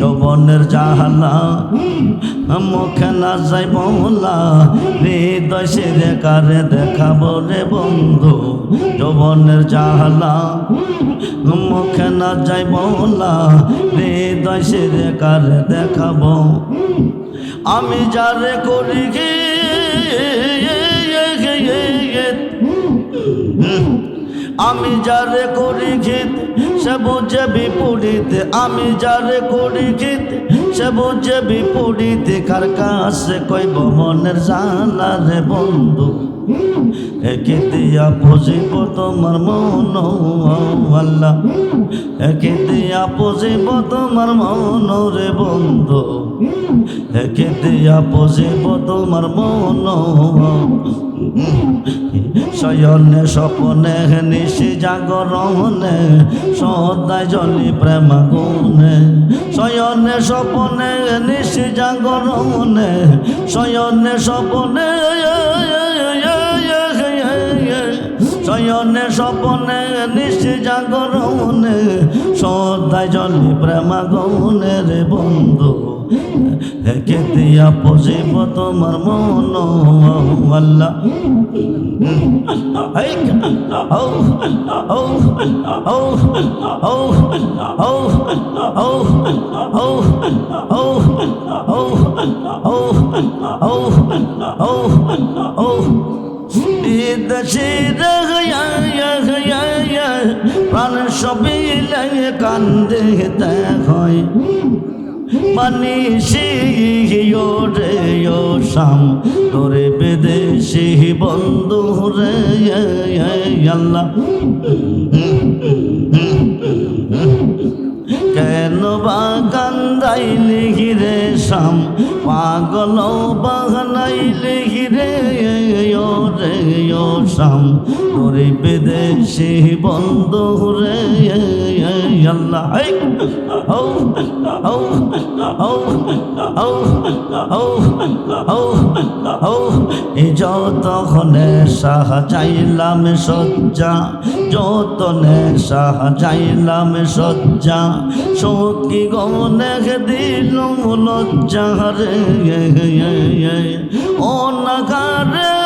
যৌবনের জাহালা মুখে না যাই বলা হৃদয় সে রেখারে দেখাবো রে বন্ধু যৌবনের জাহালা মুখে না যাই বলা হৃদয় সে রেখারে দেখাবো আমি যারে করি গে আমি যারে করি ঘিত, সে বুঝে বিপরীত। আমি যারে করি ঘিত, সে বুঝে বিপরীত। কার কাছে কইব মনের জানা রে বন্ধু? একে দিয়া বুঝিব তোমার মন আল্লাহ। একে দিয়া বুঝিব তোমার মন রে বন্ধু। একে দিয়া বুঝিব তোমার মন শয়নে স্বপনে নিশি জাগরণে সদায় জলি প্রেম গুণে। শয়নে স্বপনে নিশি জাগরণে শয়নে স্বপনে শয়নে স্বপনে নিশি জাগরণে সদায় জলি প্রেম গুণে রে বন্ধু একে দিয়া পজিব তোমার মন আল্লাহ Hey, oh, oh, oh, oh, oh, oh, oh, oh, oh, oh, oh, প্রাণ সবই কান্দে দেখায় মানিসি রে ও শাম তোরে বেদেশি বন্ধু রে আল্লাহ শাম পাগল বাগনাইলে হিরে রে শাম গরিব দেশে বন্ধ রে যতক্ষণে সাহাযাইলাম সজ্জা যতনে সাহাযাইলাম সজ্জা সখী গনে দিল লজ্জা রে। ও নাগারে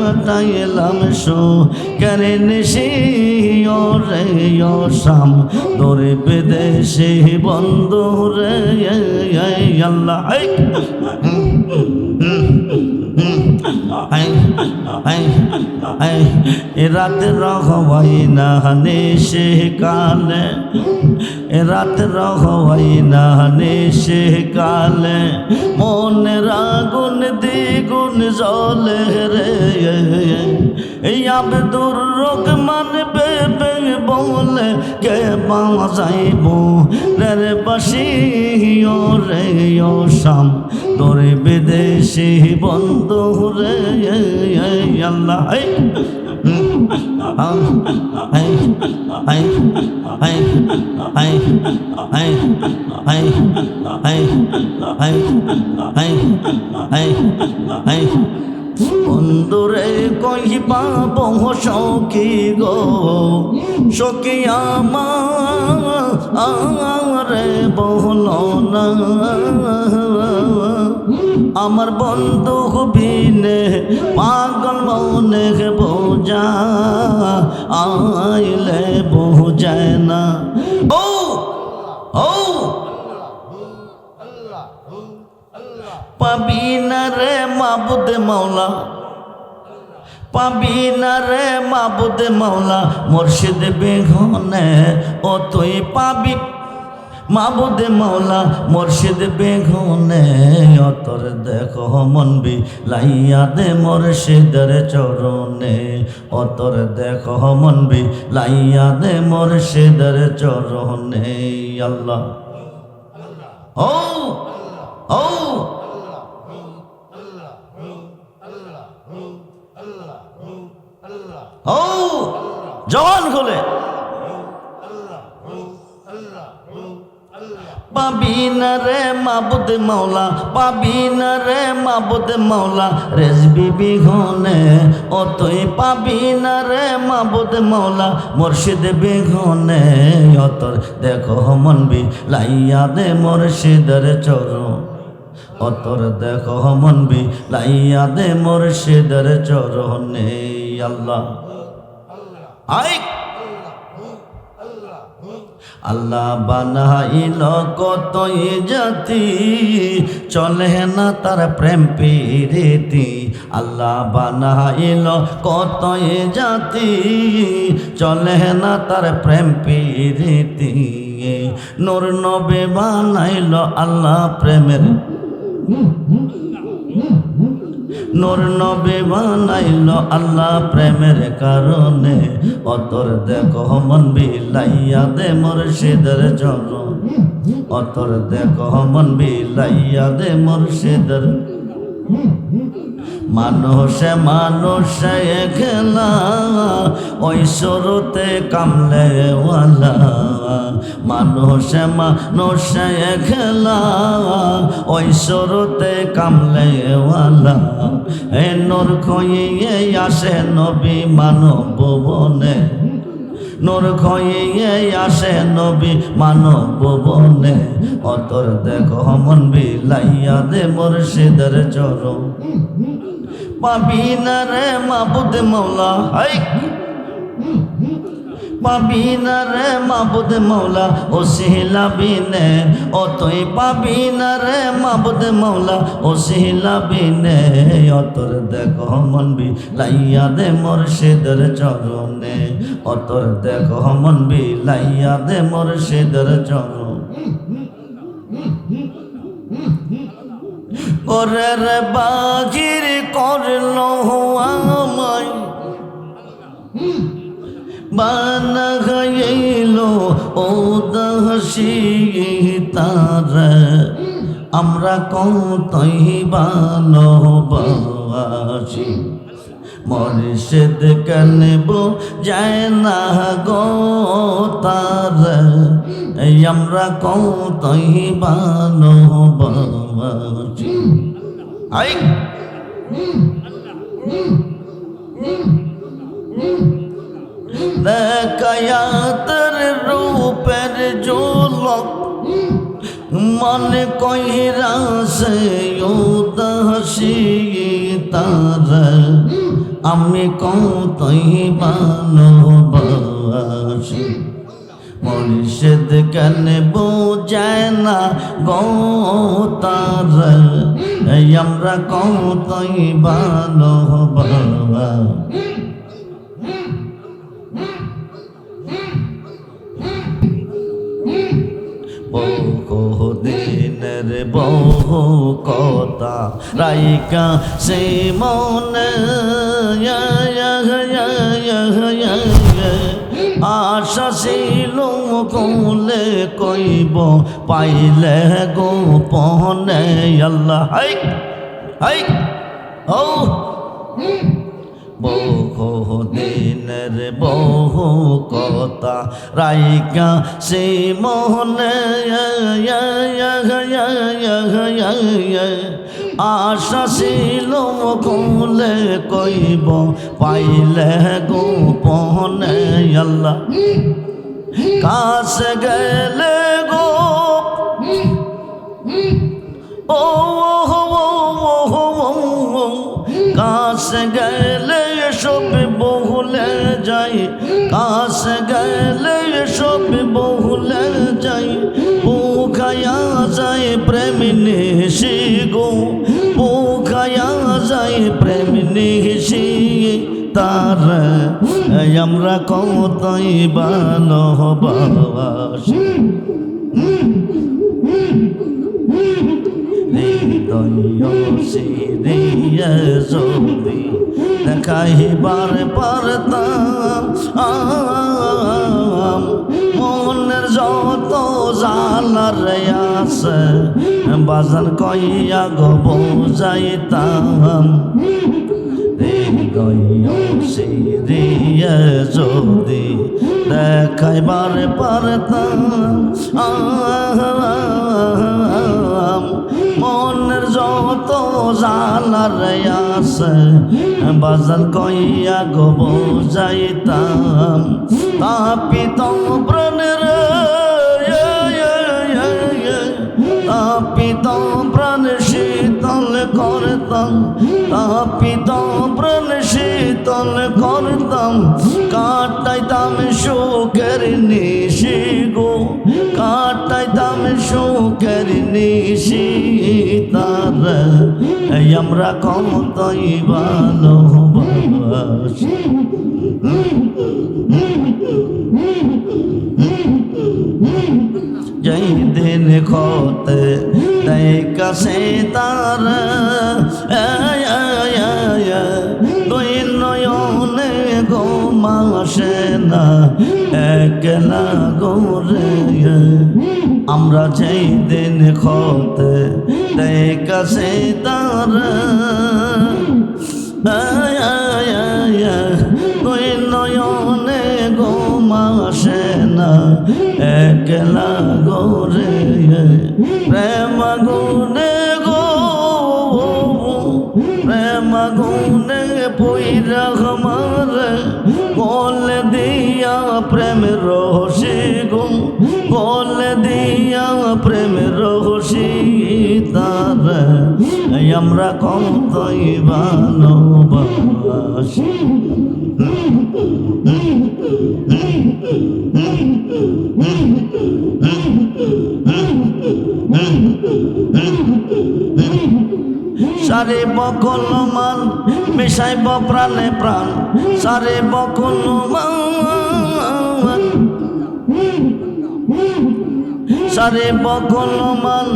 কাটাইলাম সো কেন সে রে অসাম। দরে বেদেশে বন্ধু রে আল্লাহ। রাত রহবাই না নিশে কালে রাত রহবাই না নিশে কালে মনের আগুন দ্বিগুণ জলে রে এই আবেদুর রোগ মানবে বলে কে বাঁচাইব রে বাসি রে ও শাম তোরে বিদেশি বন্ধু রে আল্লাহ বন্ধুরে কহিবা বহু সখী গো সখী আমারে বহুল না আমার বন্ধু বিনে পাগল মনে বোঝা, আইলে বহু যায় না। ও পাবি না রে মাবুদে মাওলা, পাবি না রে মাবুদে মাওলা, মুর্শিদ বেঘনে ও তুই পাবি মাবুদে মাওলা মুর্শিদ বেঘনে অতর দেখো মনবি লাইয়া দে মুর্শিদের চরণে। অতর দেখো মনবি লাইয়া দে মুর্শিদের চরণে। আল্লাহ। ও ও। ও, জবান খুলে। পাবি না রে মাবুদ মাওলা, পাবি না রে মাবুদ মাওলা। রেজবি বিঘনে ও তুই পাবি না রে মাবুদ মাওলা। মুর্শিদ বিঘনে ও তোর দেখো মন বি লাইয়া দে মুর্শিদের চরণ। অতর দেখো মন বি লাইয়া দে মুর্শিদের চরণে আল্লাহ। আই আল্লাহ বানাইল কতই জাতি, চলে না তার প্রেম পিরিতি। আল্লাহ বানাইল কতই জাতি, চলে না তার প্রেম পিরিতি। নূর নবে বানাইল আল্লাহ প্রেমের নূর নবী বানাইল আল্লাহ প্রেমের কারণে। অতর দেখো মন বিলাইয়া দে মুর্শিদের চরণ। অতর দেখো মন বিলাইয়া দে মুর্শিদের মানুষে মানুষে খেলা ওই শুরুতে কামলে ওয়ালা মানুষে মানুষে খেলা ওই শুরুতে কামলে ওয়ালা এ নূর খইয়ে আসে নবী মানব বনে নূর খইয়ে আসে নবী মানব বনে অতর দেখো মন বিলাইয়া দে মুর্শিদের চরণ। পাবি না রে মাবুদ মৌলা, হাই। পাবি না রে মাবুদ মৌলা, ও সিহিলা বিনে ও তুই পাবি না রে মাবুদ মৌলা, ও সিহিলা বিনে অতর দেখো মন বি লাইয়া দে মুর্শিদের চরণে অতর দেখো মন বি লাইয়া দে মুর্শিদের চরণ। ওরের বাজির করল আমায়। বানা গাইল ওদাসী তার। আমরা কতই বানবাসি মরিষেদ কানব যায় না গো তার। আমরা কতই বানবাসি আই। কায়াতের রূপের জোলক মন কইরা সে তার। আমি কতই বানবাসী মরিষদ কেন বোঝায় না গো তার? এই আমরা কতই বানবা দিনের বহু কথা রাইকা সে মনে, আশা ছিল কৌলে কইব, পাইলে গোপনে, আল্লাহ, হাই হাই ও বহু দিনের বহু কথা রাইকা সে মোহনে, আশা ছিল খুলে কইব, পাইলে গোপনে আল্লাহ। কাশ গেলে গো ও কাশ গেলে সব বহুলে যাই, কাশ গেলে সব বহুলে যাই। পোখায়া যায় প্রেম নিশি গো, পোখায়া যায় প্রেম নিশি। তার আমরা কতই ভালোবাসি। সিরিয়ে যদি দেখাইবার পারতাম মনের যত জালার আছে বাজান কইয়া গো বোঝাইতাম হৃদয় সিরিয়ে যদি দেখাইবার পারতাম জালার আছে বাজার কইয়া গো যাইতাম তাপিত প্রাণের তাপিত প্রাণ শীতল করতাম তাপিত প্রাণ শীতল করতাম। কাটাইতাম সুখের নিশি গো সুখের নিশি তার আমরা কতই ভালোবাসি। যেই দিন খতে দেয় কাছে তার দুই নয়নে গো মাসে না একলা গোরে আমরা যেই দিন খতে কাছে তার। দুই নয়নে গো না, একলা গোরে প্রেম গুনে গো প্রেম গুনে পুইরা আমার বল দিয়া প্রেম রহসি প্রেম রহসি তার আমরা কতই ভালোবাসি। সারে বকল মান মিশাইব প্রাণে প্রাণ সারে বকল মান সারে বকল মান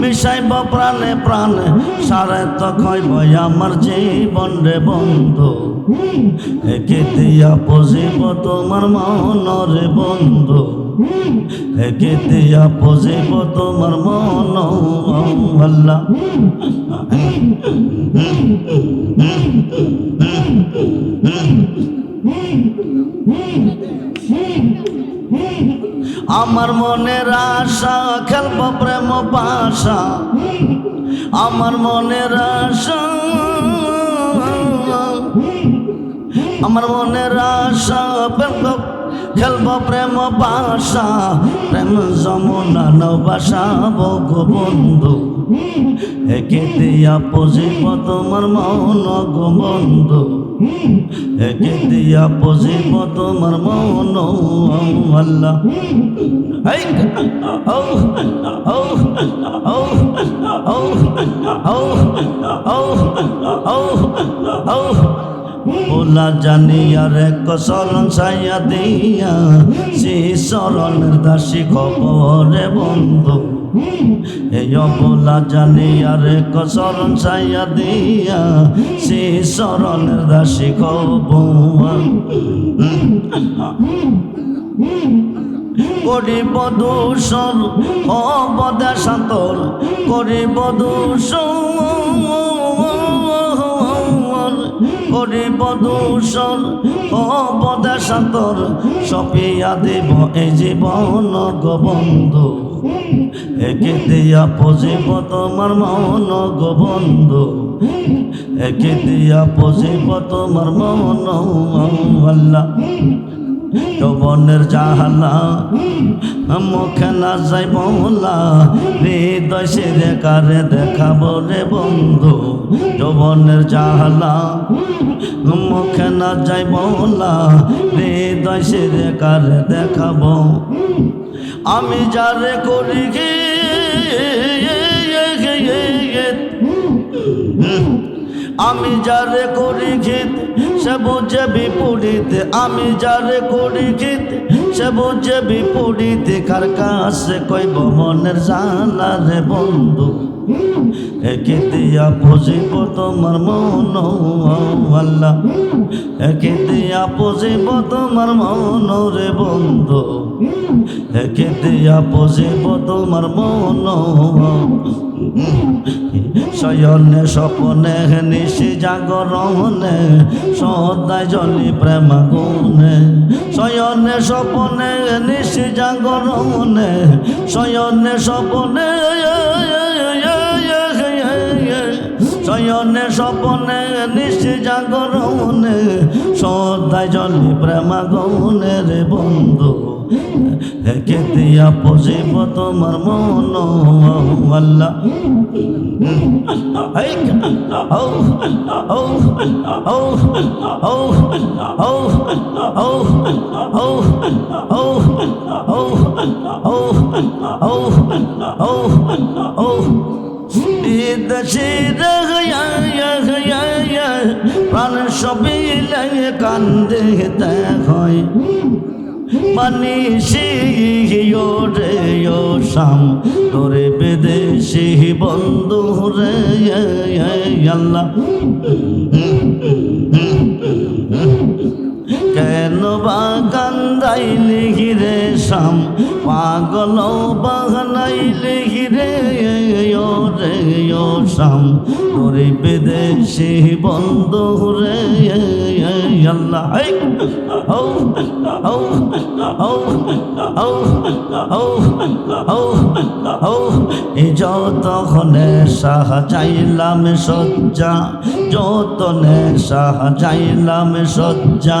মিশাইব প্রাণে প্রাণ। সারে তো কইব আমার জীবন রে বন্ধু। একে দিয়া পজিব তোমার মন রে বন্ধু। একে দিয়া পজিব তোমার মন আল্লাহ আমার মনের আশা খেলব প্রেম পাশা আমার মনের আশা, আমার মনের আশা প্রেম খেলব প্রেম বাসা প্রেম যমুনা নবাসা, বগ বন্ধু। একে দিয়া পজিব তোমার মন গো বন্ধু। একে দিয়া পজিব তোমার মন আল্লাহ এই ও ও ও ও ও ও ও ওলা জানিয়া রে কসরণ সাইয়া দিয়া সে শরণের দাসী খবরে বন্ধু। এই অবলা জানিয়া রে কসরণ সাইয়া দিয়া সে শরণের দাসী খবর। করিব দূষণ অবদেশান্তর করিব দূষণ করিব দূষণ অবদেশান্তর সপিয়া দেব এ জীবন গোবন্ধু একে দিয়া পজিব তোমার মন গোবন্ধু একে দিয়া পজিব তোমার মন, আল্লাহ। যৌবনের জাহালা মুখে না যাই বলা হৃদয় সে রেখারে দেখাবো রে বন্ধু যৌবনের জাহালা মুখে না যাই বলা হৃদয় সে রেখারে দেখাবো আমি যারে করি গে আমি যারে করি খিত সে বুঝে বিপরীত। আমি যারে করি খিত সে বুঝে বিপরীত। কার কাছে কইব মনের জানা রে বন্ধু? একে দিয়া বুঝিব তোমার মন আল্লাহ? একে দিয়া বুঝিব তোমার মন রে বন্ধু? হেকে দিয়া পজিব তোমার মন শয়নে স্বপনে নিশি জাগরণে সদায় জলি প্রেম গুণে। শয়নে স্বপনে নিশি জাগরণে শয়নে স্বপনে শয়নে স্বপনে নিশি জাগরণে সদায় জলি প্রেম গুণে রে বন্ধু। একে দিয়া পজিব তোমার মন আল্লাহ প্রাণ সবই লাগে কান্দে দেখ হয় মানিসি রে ও শাম। তোরে বিদেশি বন্ধু রে আল্লাহ। কেন বা কান্দাইলি রে শাম পাগল বাহনাইলি রে ও রে শাম তোরে বিদেশি বন্ধু রে আল্লাহ। ও ও ও ও ও ও ও এ যতক্ষণে সাহাযাইলাম সজ্জা যতনে সাহাযাইলাম সজ্জা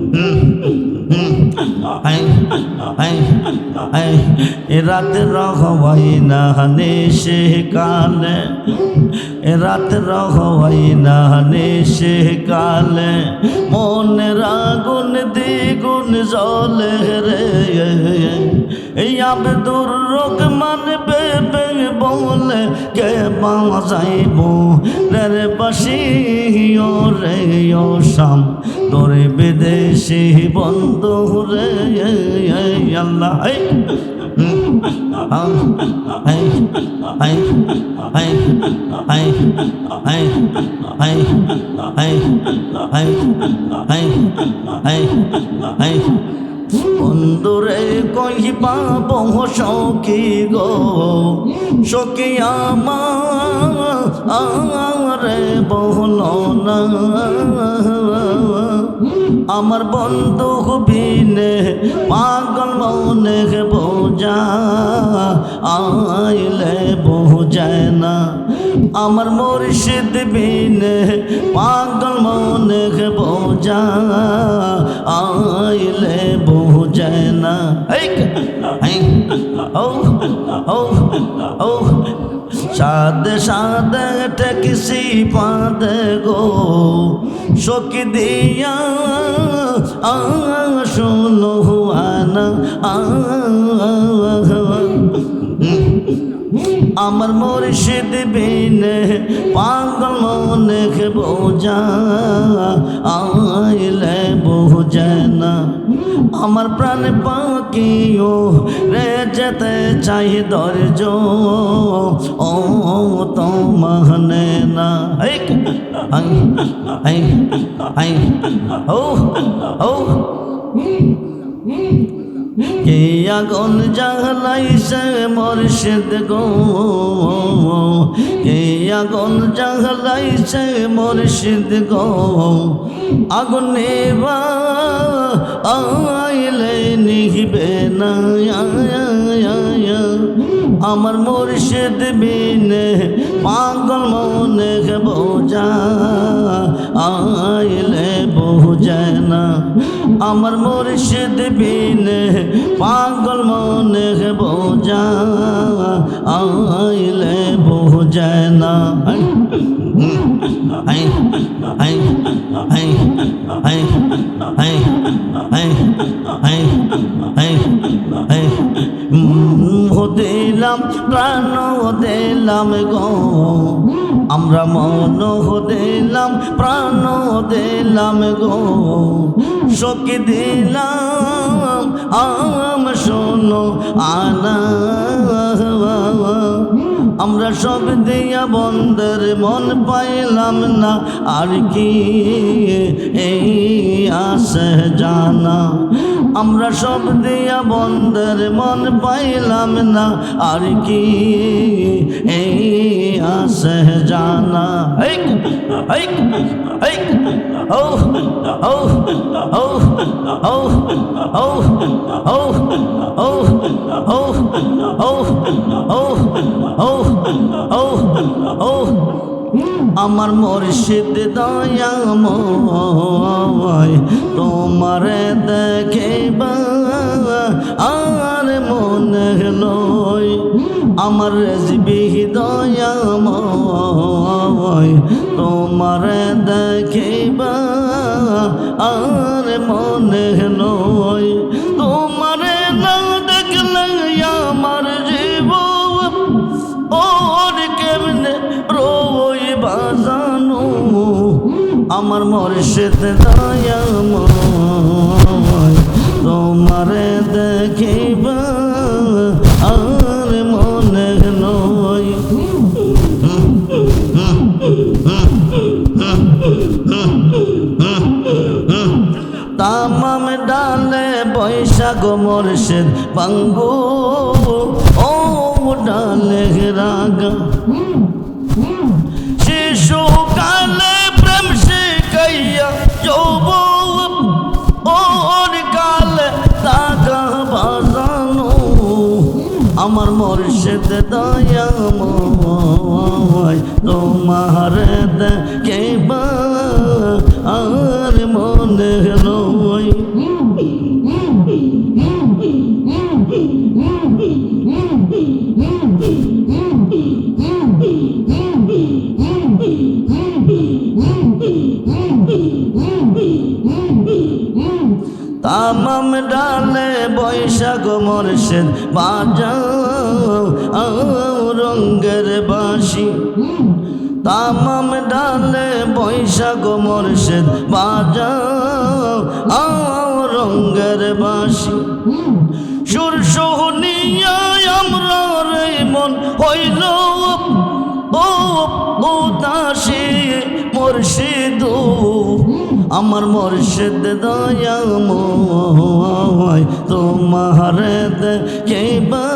রাত রহবাই না নিশে কালে। রাত রহবাই না নিশে কালে। মনের আগুন দ্বিগুণ জলে রে। এই আবেদুর রোগ মানবে বলে, কে বাজাইব রে বাসি রে ও শাম। তোরে বিদেশি বন্ধু রে আল্লাহ বন্ধুরে কহিবা বহু সখী গো সখী আমারে বহুল না আমার বন্ধু বিনে পাগল মনে বোঝা, আইলে বোঝায় না। আমার মুর্শিদ বিনে, পাগল মনে বোঝা, আইলে বোঝায় না। ও ও ও সাদ সাদে ঠেকিসি পাদ গো। শোক দিয়া শুনো আনা আমার মুর্শিদ বিনে পাগল মনে বোঝা, আইলে বোঝে না। আমার প্রাণ পাখিও রে যেতে চাই ধৈর্য, ও তো মানে না। ও ও। কে আগুন জাহলাইছে মুর্শিদ গো? কে আগুন জাহলাইছে মুর্শিদ গো? আগুন নেবা, আইলে নিহিবে না, আমার মুর্শিদ বিনে পাগল মনে বোঝা, আইলে বোঝায় না। আমার মুর্শিদ বিন পাগল মনে বোঝা আইলে বোঝায় না। দিলাম প্রাণ দিলাম গো আমরা মন দিলাম প্রাণ দিলাম গো সখী দিলাম আম শোনো আনা আমরা সব দিয়া বন্ধের মন পাইলাম না আর কি এই আসে জানা আমরা সব দিয়া বন্ধের মন পাইলাম না আর কি এই আসে জানা এই এই এই ও ও ও ও ও ও ও ও ও ও ও ও ও, আমার মুর্শিদ দয়াময়, তোমার দেখিবা আর মনে লই আমার রেজবি দয়াময়, তোমার দেখিবা আর মনে লই আমার মর্ষেদ দয়াময়, তোমারে দেখিবা আর মনে নয়। তামাম ডালে বৈশাখ মর্ষেদ বাঙ্গু ও ডালে রাগা। বাজানো আমার মর্ষেদ দয়াময় তোমার কেবা আর মনে নয়। তামাম ডালে মর্ষেদ বাজাও রঙ্গের বাসি তামাম ডালে বৈশাখ মর্ষেদ বাজাও রঙ্গের বাসি সুর সোহনিয়া আমরা রে মন হইল ও ও দাসী মুর্শিদ আমার মুর্শিদ দয়াময় তোমার কেবা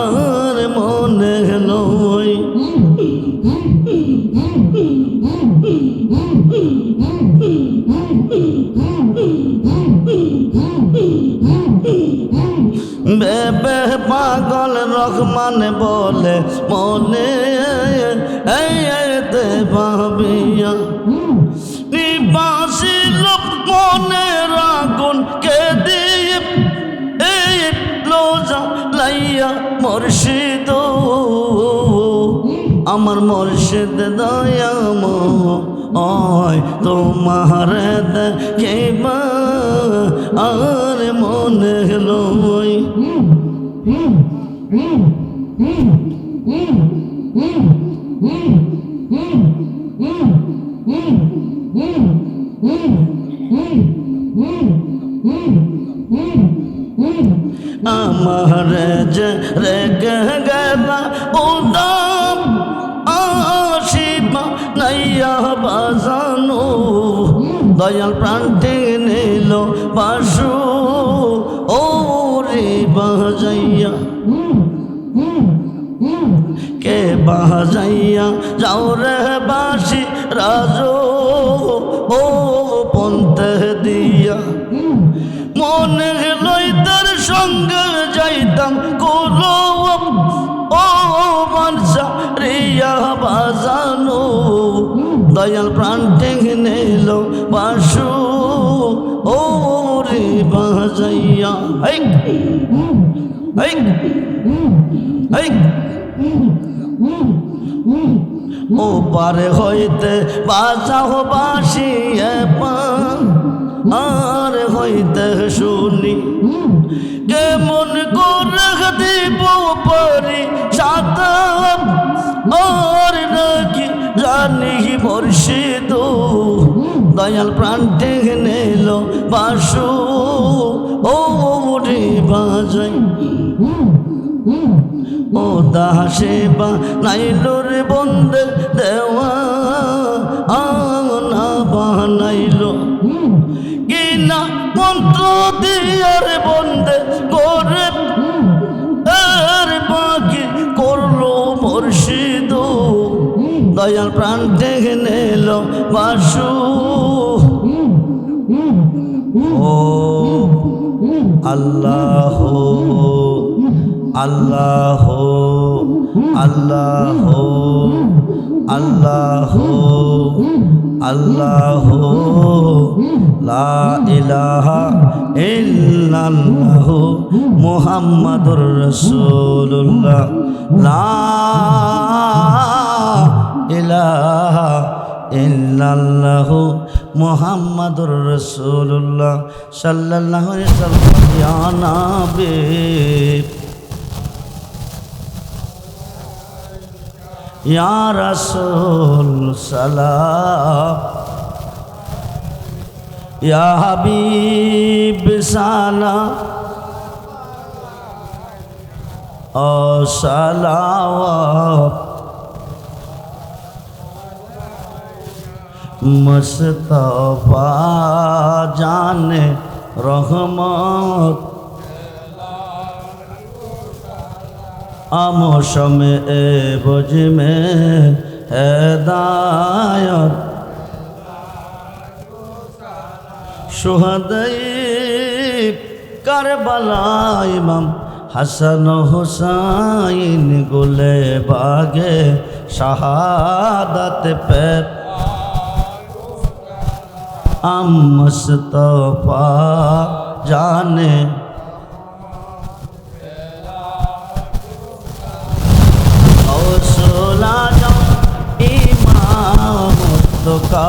আর মনে নয়। বেবে পাগল রহমান বলে মনে এতে ভাবিয়া। নিবাসিল মনে রাগুন কে দিয়ে এই লোজা লাইয়া মুর্শিদ আমার মুর্শিদ দয়াম ওই তোমার কেবা আর মনে লই। আমার দয়াল প্রান্তে নিল বাসু। ও রে বাজাইয়া। কে বাজাইয়া? যাও রে বাসি রাজো দয়াল প্রাণ টেঙে নিল বাসু। ও রে বাজাইয়া। ও পারে হইতে বাজাও বাসিয়ে পা আর হইতে শুনি, কেমন করে দিব পারি সাতাম আর নাকি জানি মুর্শিদ দয়াল প্রাণ টেকে নিল বাসু। ও রে বাজাই। ও দাসে বা নাইলোর বন্দে দেওয়া আনা বানাইলো কিনা মন্ত্র দিয়ার বন্দে করে দয়াল প্রাণ দেখে নিল বাসু। ও আল্লাহ আল্লাহ আল্লাহ আল্লাহ আল্লাহ। লা ইলাহা ইল্লাল্লাহ মুহাম্মাদুর রাসূলুল্লাহ। লা ইলাহা ইল্লাল্লাহ মুহাম্মাদুর রাসূলুল্লাহ সাল্লাল্লাহু আলাইহি ওয়াসাল্লাম ইয়া নাবী। ইয়া রাসূল, সালাম। ইয়া হাবিব, সালাম। ও সালাওয়াত। মুস্তফা জানে রহমত। আমসম এ বুঝ হেদায়ত। সুহদই কারবালা ইমাম হাসান হুসাইন গুলে বাগে শাহাদাত পে ہم مصطفیٰ جانے کا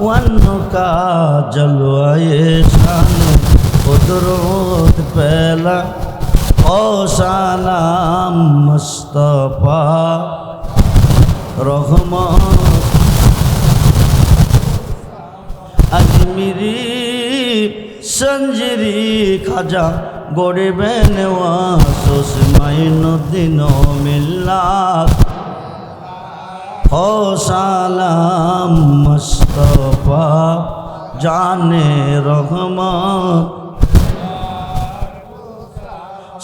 ون کا جلوائے شان قدرت پہلا او سلام مصطفیٰ رحمان কাশ্মীরি সঞ্জিরি খাজা গড়ে বেনেওয়া সোসমাইনুদ্দিন মিল্লা ও সালাম জানে রহম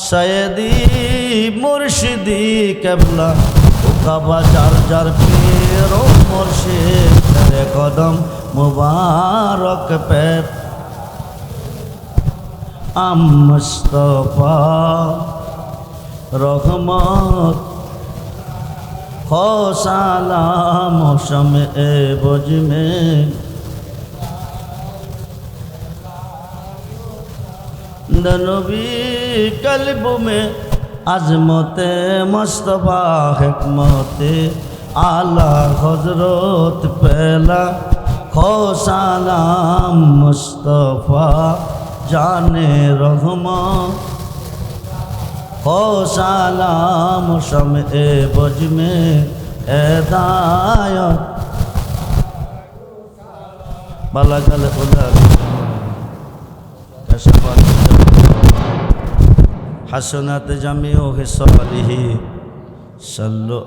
সয়দি মুর্শিদি কেবলা ওকা বাজার যার পেরো মুর্শিদ। তারে কদম মুবারক পে আমস্তফা রহমত। হোসালা মৌসম এ বজমে নবী কলব মে আজমতে মস্তফা হেকমতে। আলা হজরত পেলা খোসালাম মুস্তফা জানে রহমা খোসালাম সম এ বজমে এদায়ত বালাগাল উদার হাসনাত জামিও হিসালিহি সাল্লু